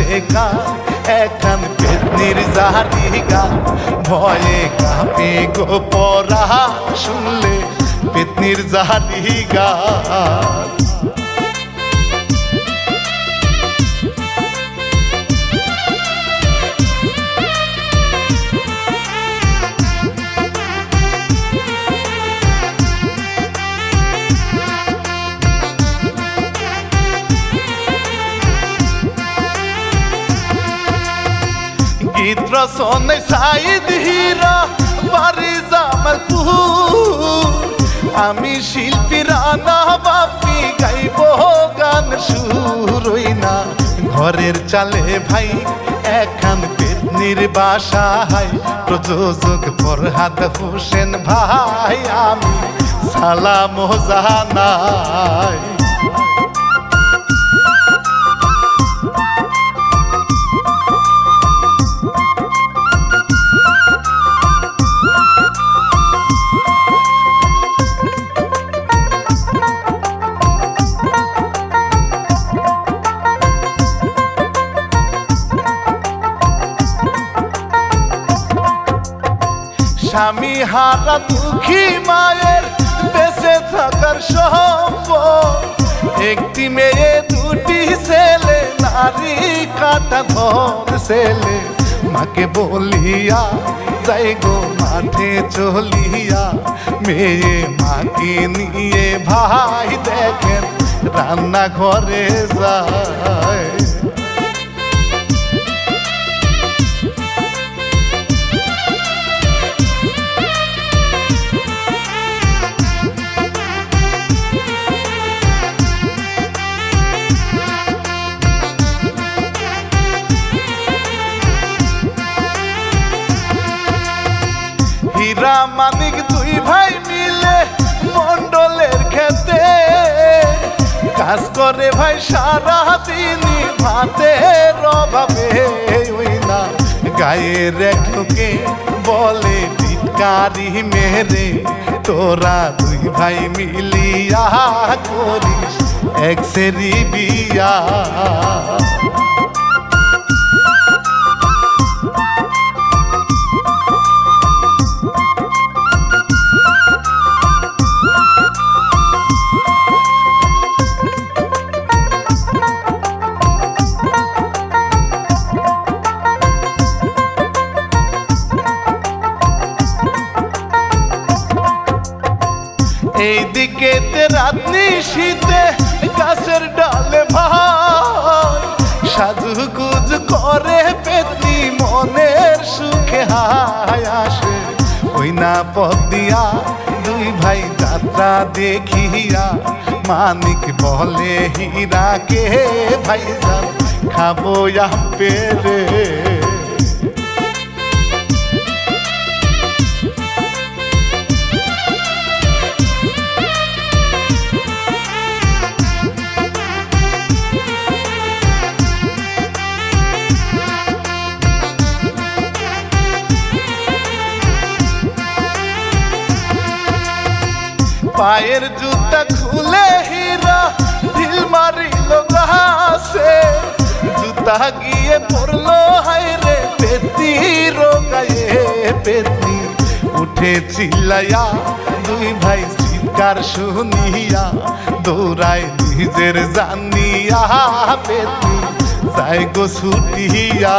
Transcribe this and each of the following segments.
যতই এখন পেতনির জারি গান ভয়ে কাঁপে গো পড়া শুনলে পেতনির জারি রচনে সাইদ হীরা বাড়ি জামালপুর আমি শিল্পী রানা বাপি গাইব গান সুরই না ঘরের চালে ভাই এখান পেতনির বাসায় প্রযোজক ফরহাদ হোসেন ভাই আমি সালাম জানাই হারা দুঃখী মায়ের বেঁচে থাকার সম্ভব একটি মেয়ে, দুটি ছেলে, নারী কাটা ধর ছেলে। মাকে বলিয়া, যাই গো মাঠে চলিয়া, মেয়ে মাকে নিয়ে ভাই দেখেন রান্না ঘরে যায়। হীরা মানিক দুই ভাই মিলে মন্ডলের খেতে। কাজ করে ভাই সারা দিনই ভাতের অভাবে। ওই না, গায়ের এক বলে টিটকারি মেরে, তোরা দুই ভাই মিলিয়া করিস। এক সেরি বিয়া এইদিকে তে রাত্রি শীতে গাছের ডালে ভাই, সাজুগুজ করে পেতি মনের সুখে হায় আসে। ওই না পথ দিয়া দুই ভাই যাত্রা দেখিয়া, মানিক বলে হীরা কে ভাই খাব পেরে পায়ের জুতা খুলে হীরা, ঢিল মারিল গাছে জুতা গিয়ে পড়ল হায় রে পেতি রোগায়ে পেতি উঠে চিল্লাইয়া, দুই ভাই চিৎকার শুনিয়া, দৌড়ায় নিজের জানিয়া পেতি যাই গো ছুটিয়া।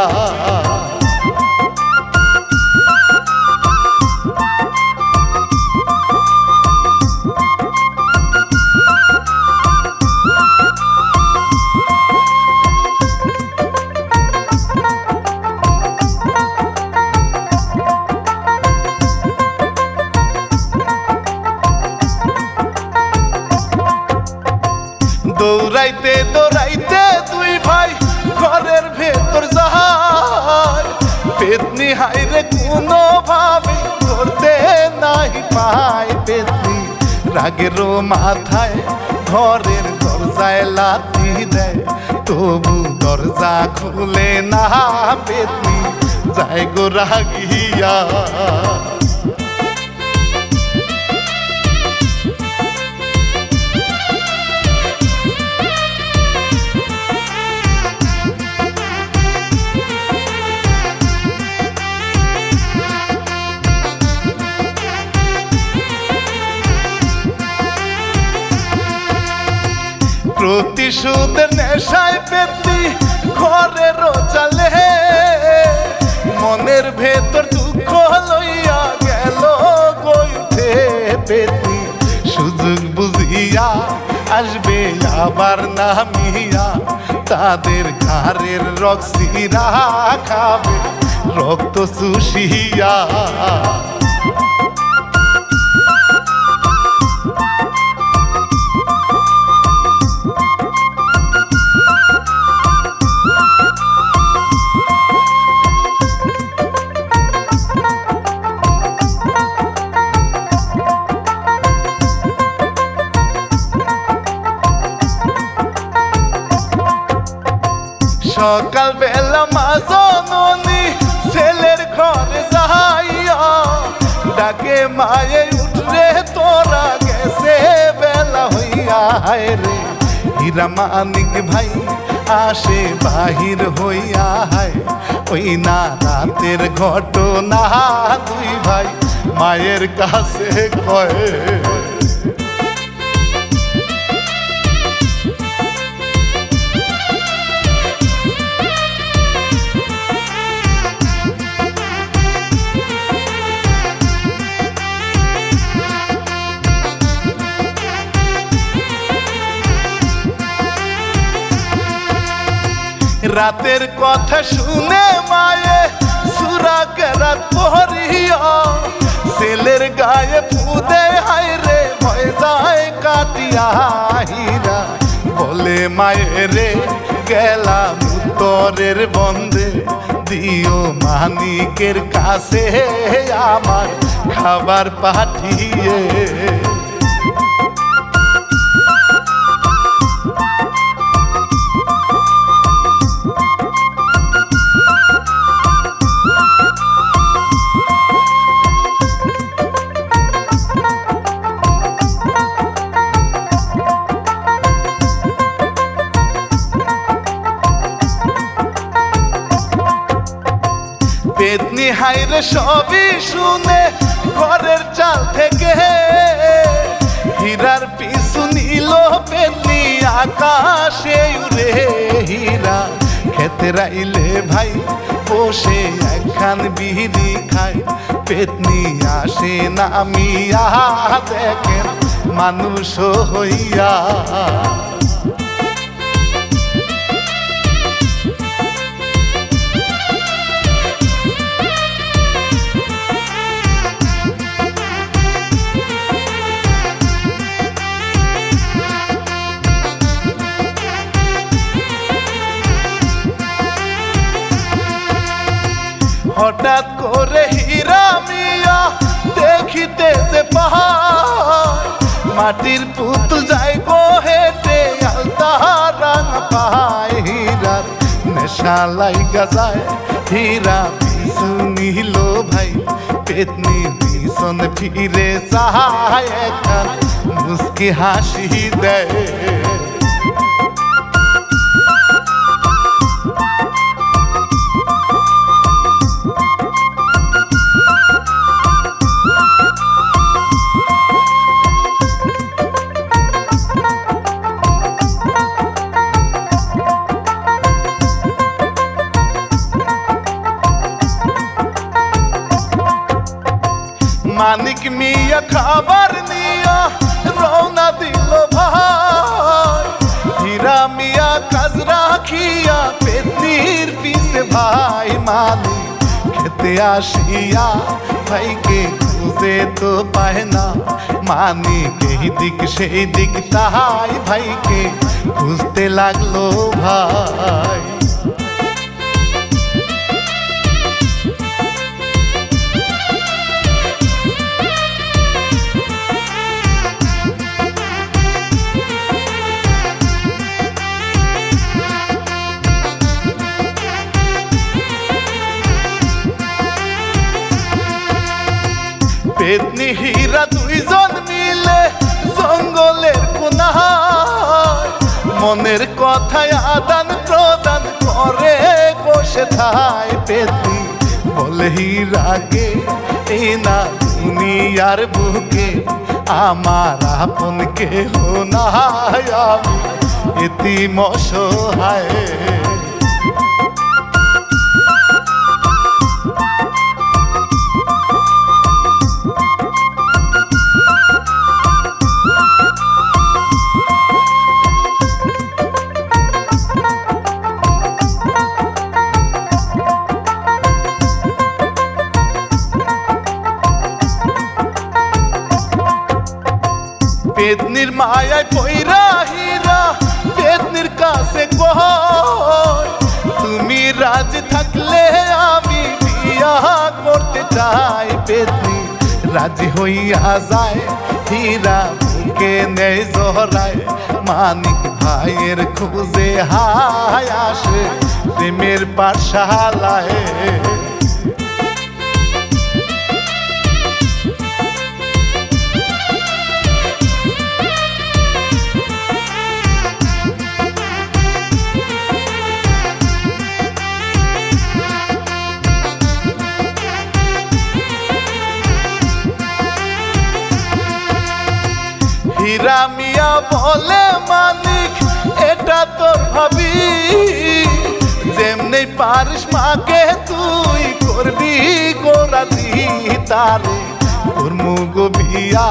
হাইরে কোনো ভাবে করতে নাই পায় বেশি রাগেরও মাথায় ঘরের দরজায় লাথি দেয়, তবু দরজা খুলে না বেশি যায় গো রাগিয়া। প্রতিশোধের নেশায় পেতি, ঘরে রোজালে মনের ভেতর দুঃখ লইয়া গেল গইতে পেতি। সুযোগ বুঝিয়া আসবে আবার নামিয়া, তাদের ঘাড়ের রক্সিরা খাবে, রক্ত শুষিয়া সকাল বেলা মাজননি ছেলের ঘরে যাইয়া ডাকে, মায়ে উঠরে তোরা গেছে বেলা হইয়া রে। হীরা মানিক ভাই আসে বাহির হইয়া, হায়। ওই না রাতের ঘটনা দুই ভাই মায়ের কাছে কয়। রাতের কথা শুনে মায়ে সুরা কেরাত পহরিয়া। ছেলের গায়ে ফুদে হায় রে ভয় কাটিয়া হীরা বলে মায়ের রে, গেলাম উত্তরের বন্ধে দিও মানিকের কাছে আমার খাবার পাঠিয়ে। শুনে ঘরের চাল থেকে হীরার পিছু নিল পেতনি আকাশে উড়ে হীরা। খেতে রাইলে ভাই, বসে একখান বিড়ি খায়। পেতনি আসে নামিয়া দেখেন মানুষ হইয়া হঠাৎ করে হীরা মিয়া দেখিতে যে পাহাড়, মাটির পুতুল যাই গো হেঁটে আলতা রাং পায় হীরার নেশা লাইগা যায়। হীরা পিছু নিল ভাই, পেতনি পিছন ফিরে চাহায় একখান মুস্কি হাসি দেয়। মানিক মিয়া খাবার নিয়া রওনা দিল ভাই। হীরা মিয়া কাজ রাখিয়া পেতনির পিছে ভাই মালিক খেতে আসিয়া ভাইকে খুঁজে তো পায় না মানিক এই দিক সেই দিক তাহাই ভাইকে খুঁজতে লাগল ভাই। পেতনি হীরা দুইজন মিলে জঙ্গলের কোনায় মনের কথায় আদান প্রদান করে বসে থায় পেতনি। বলে হীরাকে, এই না দুনিয়ার বুকে আমার আপন কেহ নাই আমি এতিম অসহায় পেতনির মায়ায় পইরা হীরা পেতনির কাছে কয়, তুমি রাজি থাকলে আমি বিয়া করতে চাই। পেতনি রাজি হইয়া যায়, হীরা বুকে নেই জহরায়। মানিক ভাইয়ের খুঁজে হায় আসে, প্রেমের পাঠশালায়। হীরা মিয়া বলে মালিক, এটা তো ভাবি। যেমনি পারিস মাকে তুই করবি গোরাজি তারে। তোর মুগ বিয়া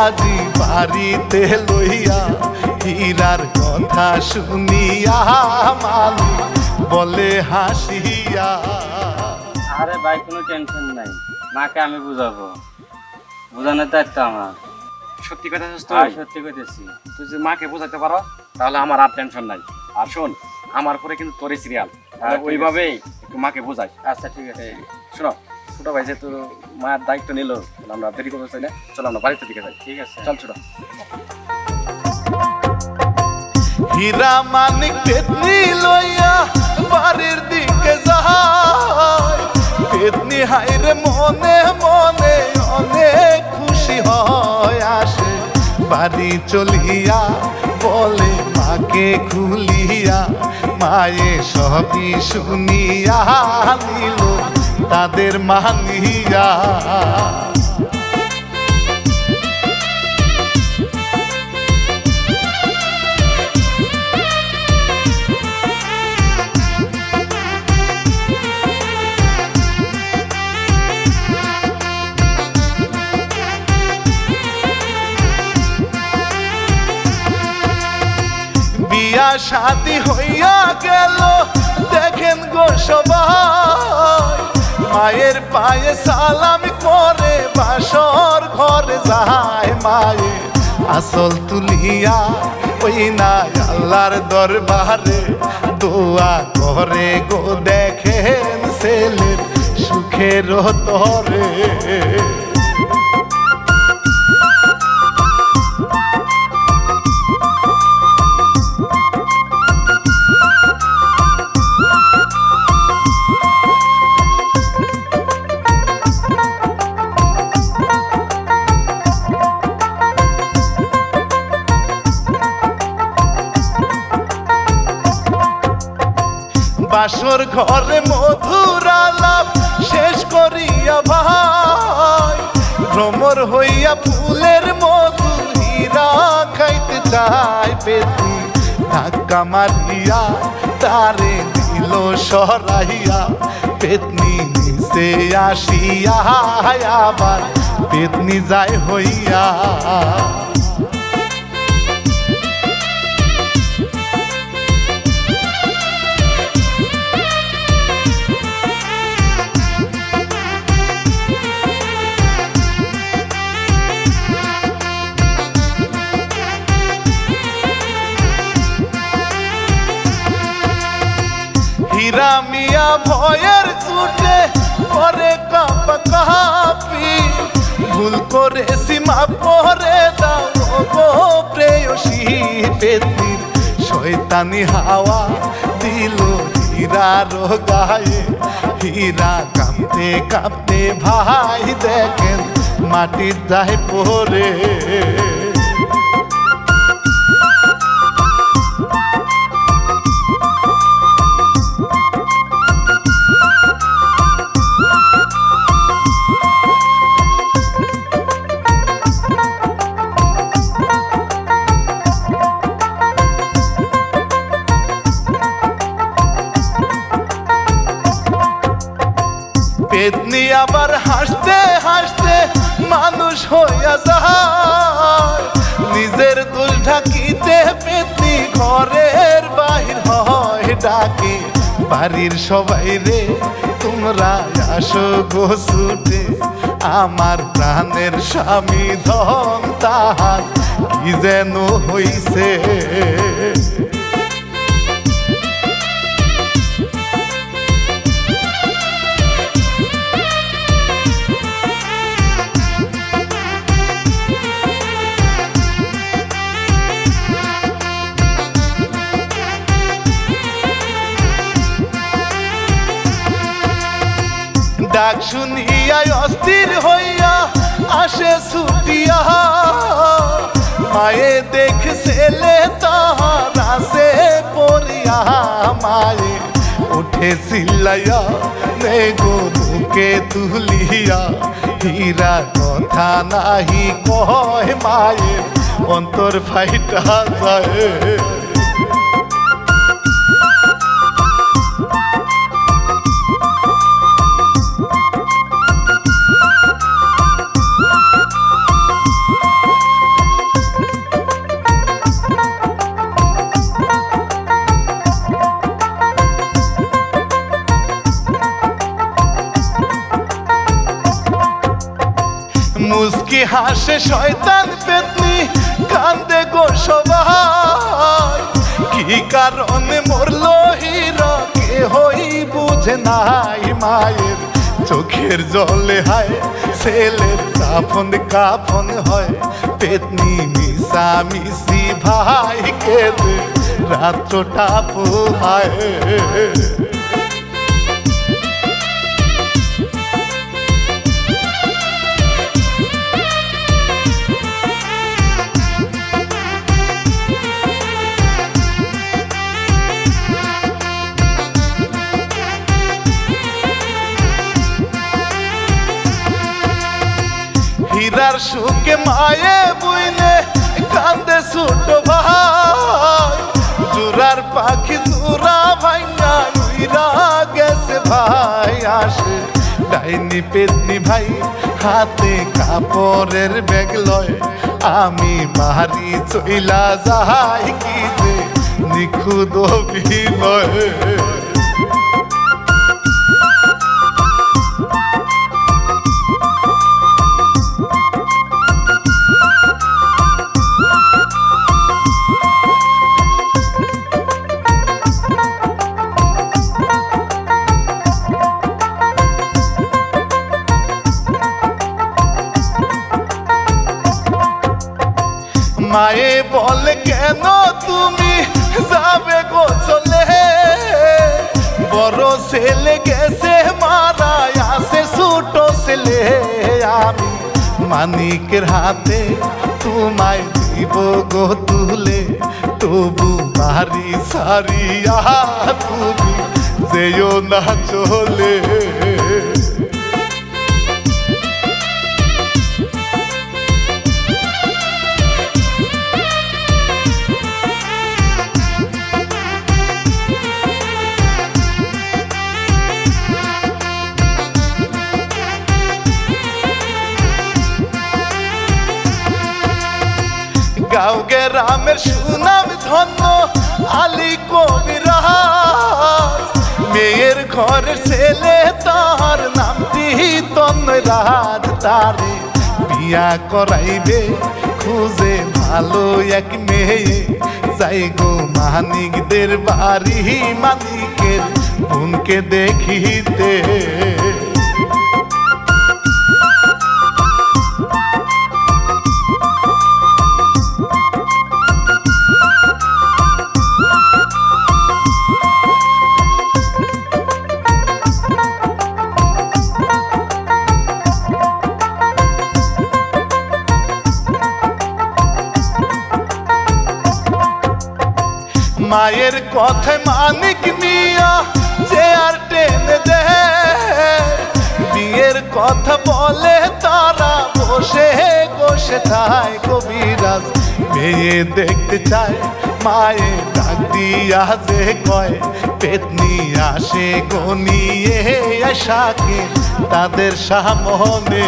আজি বাড়িতে লইয়া, হীরার কথা শুনিয়া মালিক বলে হাসিয়া। আরে ভাই, কোনো টেনশন নাই। মাকে আমি বুঝাবো। বোঝানোর দায়িত্ব আমার। সত্যি কথা তো আর সত্যি কইতেছি। তুই যদি মাকে বোঝাতে পারো তাহলে আমার আর টেনশন নাই। আর শোন আমার পরে কিন্তু তোরই সিরিয়াল হ্যাঁ, ওইভাবেই একটু মাকে বোঝাই। আচ্ছা ঠিক আছে। শোনো ছোট ভাই যেহেতু মায়ের দায়িত্ব নিল আমরা দেরি করতে চাই না। চলো আমরা বাড়িতে দিকে যাই। ঠিক আছে। চল ছোট। হীরা মানিক লইয়া বাড়ির দিকে যায়। পেতনি হাইরে মনে মনে অনেক খুশি হয় আসে। বাড়ি চলিয়া বলে, মাকে খুলিয়া, মায়ে সবই শুনিয়া নিল, তাদের মানিয়া। বিয়া শাদি হইয়া গেল। দেখেন গো সবাই, মায়ের পায়ে সালাম করে বাসর ঘরে যায় মায়ে। আসল তুলিয়া ওই না আল্লাহর দরবারে, দোয়া করে গো দেখেন ছেলের সুখের তরে। বাসর ঘরে মধুর আলাপ শেষ করিয়া ভাই। ভ্রমর হইয়া ফুলের মধু হীরা খাইতে চাই পেতি ধাক্কা মারিয়া তারে দিল সরাইয়া। পেতনি নিচে আসিয়া আবার পেতনি যায় হইয়া। ভুল করে সীমা পরে দাও প্রেয়সী পেতির শয়তানি হাওয়া দিল হীরার গায়ে হীরা কাঁপতে কাঁপতে ভাই দেখেন, মাটির দায় পরে আবার হাসতে হাসতে মানুষ হইয়া যায়। নিজের দোষ ঢাকিতে পেতনি ঘরের বাহির হয় ডাকে। বাড়ির সবাই রে, তোমরা আসো গো আমার প্রাণের স্বামী ধন তাহার, কি যেন হইছে। ডাক শুনিয়া অস্থির হইয়া আসে ছুটিয়া। মায়ে দেখ ছেলে তাহার আসে পড়িয়া। মায়ে উঠে চিল্লাইয়া নে গো বুকে তুলিয়া। হীরা কথা নাহি কয় মায়ের অন্তর ফাইটা যায়। মুস্কি হাসে শয়তান পেতনি কান্দে গো সবাই। কি কারণে মরলো হিরা কে হই বুঝে নাই মায়ের চোখের জলে হায়। ছেলে কাফন কাফন হয়, পেতনি মিশা মিশি ভাই, কেঁদে রাত্রটা পোহায়। হীরার সুখে মায়ে বুইলে, কান্দে ছোট ভাই। জুরার পাখি জুরা ভাইয়া উইরা গেছে ভাই আসে। ডাইনি পেতনি ভাই হাতে কাপড়ের ব্যাগ লয়। আমি বাহারি চইলা যাই কি যে নিখুদ অভিনয়। কেন তুমি যাবে গো চলে? বড় ছেলে গেছে, মারা আসে ছোট ছেলে। আমি মানিকের হাতে তোমায় দিব গো তুলে। তবু বাড়ি সারিয়া তুমি যেও না চলে। গাঁও গ্রামের সুনাম ধন্য, আলী কবিরা মেয়ের ঘরের ছেলে তার নামটি তন্ময় রাজ তারে। বিয়া করাইবে, খুঁজে ভালো এক মেয়ে। যাই গো মানিকদের বাড়ি মানিকের, বোনকে দেখিতে। মায়ের কথায় মানিক মিয়া যে আর টেনে দেয়। বিয়ের কথা বলে তারা বসে বসে থায় কবিরাজ। মেয়ে দেখতে চায়, মায়ে ডাক দিয়া যে কয়, পেতনি আসে গনিয়ে আশাকে, তাদের সামনে।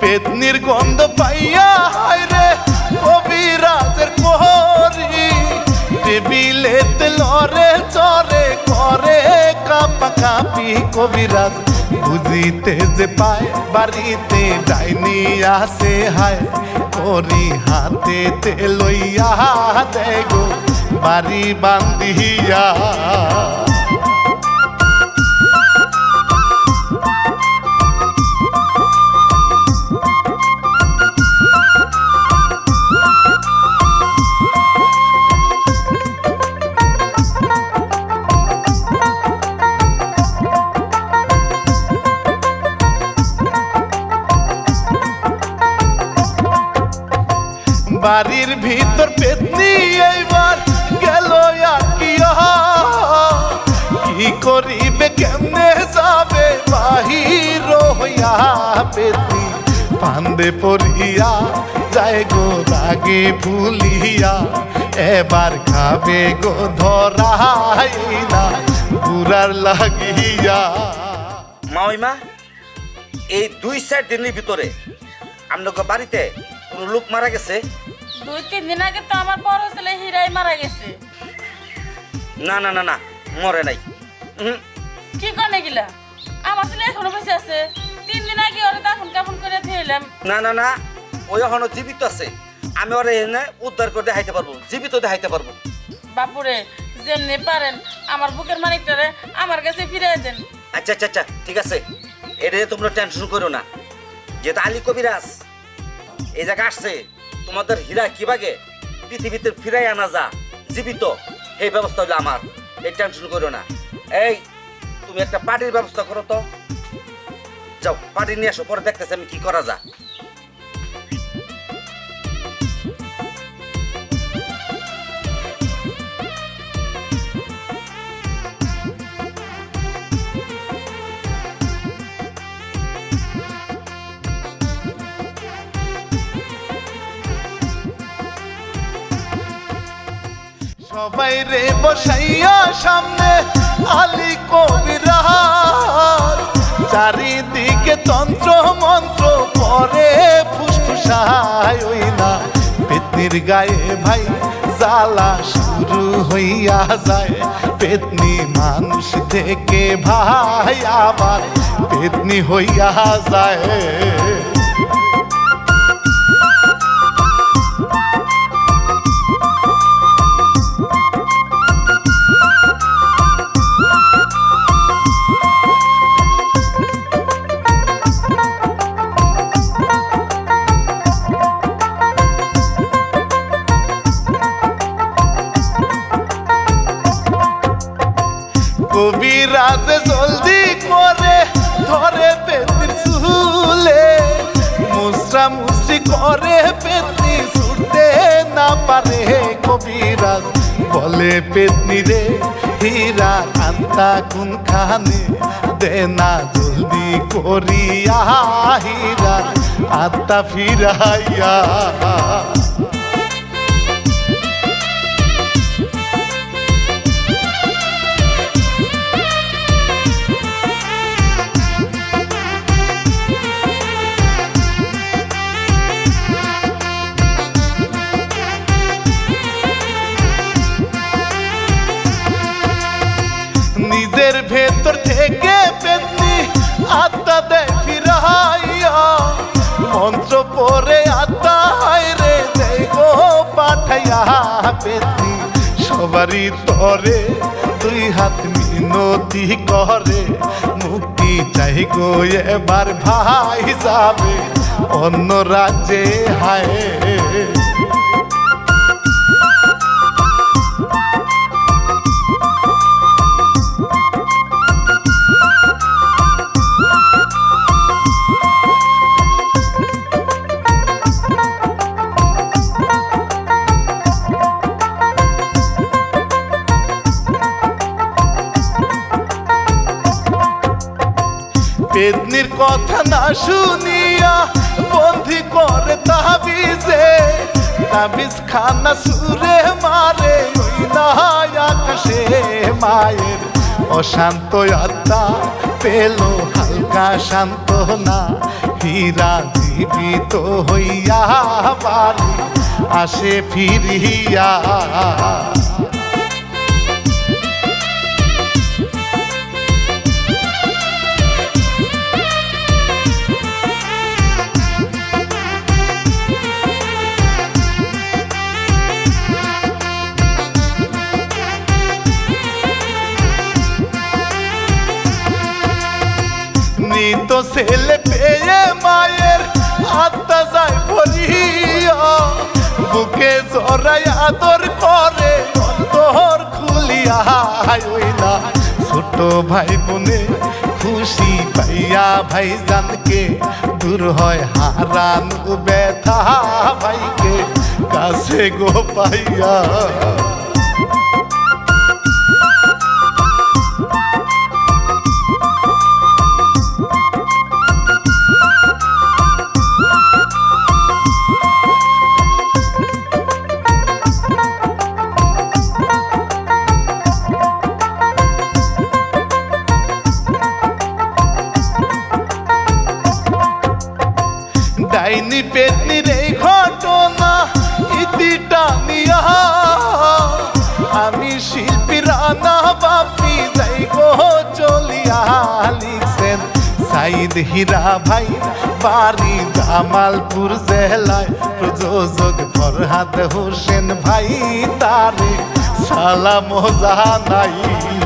পেতনির গন্ধ পাইয়া, হায় রে, কবিরাজের কোহরি। টেবিলেতে লরে, চরে করে কাপা কাপি কবিরাজ। বুঝিতে যে পায়, বাড়িতে ডাইনি আসে হায়, করি হাতে তে লইয়া দেগো, বাড়ি বান্ধিয়া। হইয়া পেতনি ফান্দে পড়িয়া যায় গো রাগে ভুলিয়া এবার খাবে গো ধরাই না বুড়ার লাগিয়া। মা ওই মা এই দুই চার দিনের ভিতরে আপনাকে বাড়িতে কোনো লোক মারা গেছে? দুই তিন দিন আগে তো আমার বড় ছেলে হিরাই মারা গেছে। না না না না মরে নাই। কি করে গিলা? আমার ছেলে এখনও বেঁচে আছে। তিন দিন আগে ওরে দাফন কাফন করে থইলাম না না না। ওই এখনও জীবিত আছে। আমি ওরে এনে উদ্ধার করে দেখাইতে পারব। জীবিত দেখাইতে পারব। বাপুরে যেমনি পারেন আমার বুকের মানিকটারে আমার কাছে ফিরে দেন। আচ্ছা আচ্ছা আচ্ছা ঠিক আছে। এটা তোমরা টেনশন করো না। যেহেতু আলী কবিরাজ এই জায়গা আসছে তোমাদের হীরা কীভাবে পৃথিবীতে ফিরাই আনা যা জীবিত এই ব্যবস্থা হলো আমার। এই টেনশন করো না। এই তুমি একটা পার্টির ব্যবস্থা করো তো। যাও পার্টি নিয়ে আসো পরে দেখতেছি আমি কি করা যা সবাই রে বসাইয়া সামনে আলী কবিরাজ। চারিদিকে তন্ত্র মন্ত্র, পরে ফুসফুসায় ওই না পেতনির গায়ে ভাই জ্বালা শুরু হইয়া যায়। পেতনি মানুষ থেকে ভাই আবার পেতনি হইয়া যায়। কবিরাজ জলদি করে, ধরে পেতির চুলে। মুসরা মুসরি করে পেতনি ছুটতে না পারে কবিরাজ। বলে পেতনি রে, হীরা কান্তা কোন খানে দে না জলদি করিয়া হীরা, আত্মা ফিরাইয়া। আত্মা ফিরাইয়া মন্ত্র পরে আত্মা রে গো পাঠাইয়া পেতনি সবারই তরে দুই হাত মিনতি করে, মুক্তি চাই গো এবার ভাই যাবে। অন্য রাজ্যে হায় পেদনির কথা না শুনিয়া বন্দি করে তাবিজে তাবিজ খানা সুরে মারে আকাশে মায়ের অশান্ত আত্মা পেল, হালকা শান্ত না। হীরা জীবিত হইয়া বাড়ি আসে ফিরিয়া। নিত ছেলে পেয়ে মায়ের আত্মা যায় ভরিয়া বুকে জড়াই আদর করে, অন্তর খুলিয়া ওই ছোট ভাই বোনে খুশি পাইয়া ভাই জানকে দূর হয় হারান ব্যথা ভাইকে, কাছে গো পাইয়া। হীরা ভাই বাড়ি জামালপুর জেলায় প্রযোজক ফরহাদ হোসেন ভাই তারে সালাম জানাই।